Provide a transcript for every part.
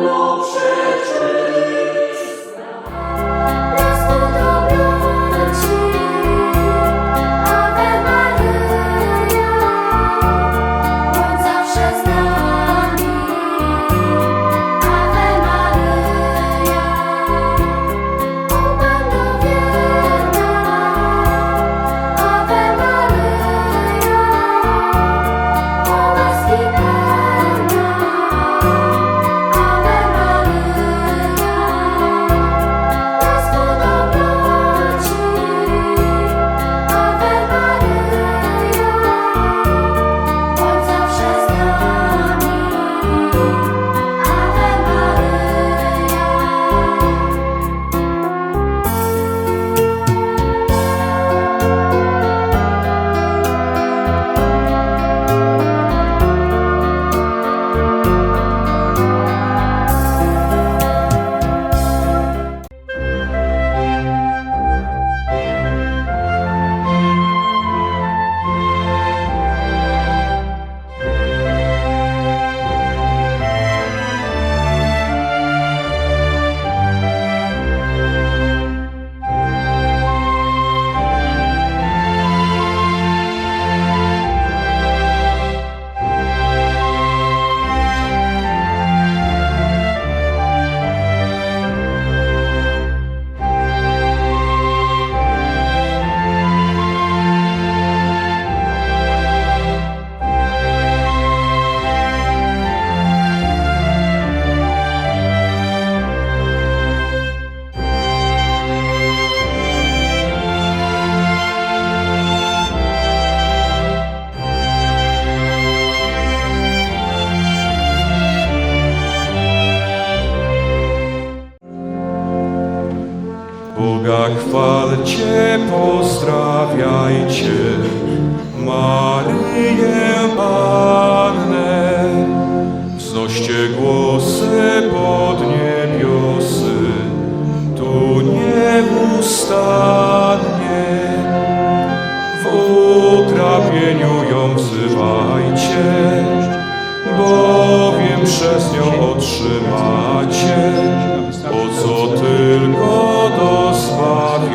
Lord. Pozdrawiajcie, pozdrawiajcie Maryję Pannę. Wznoście głosy pod niebiosy, tu nieustannie. W utrapieniu ją wzywajcie, bowiem przez nią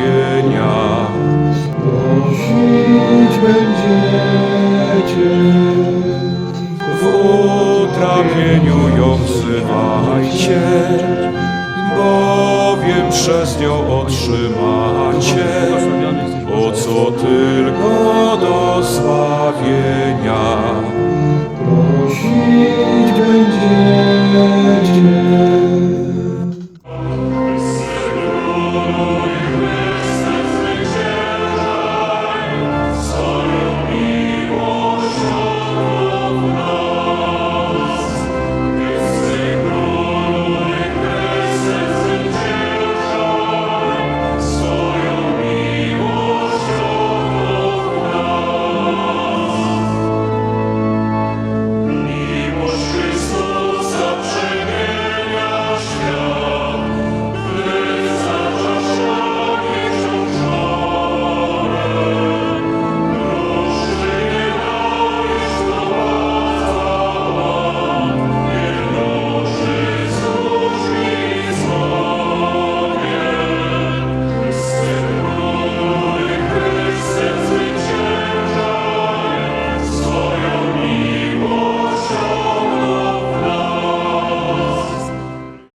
zbawienia. Prosić będziecie, w utrapieniu ją wzywajcie, bowiem przez nią otrzymacie, o co tylko do zbawienia. Prosić będziecie,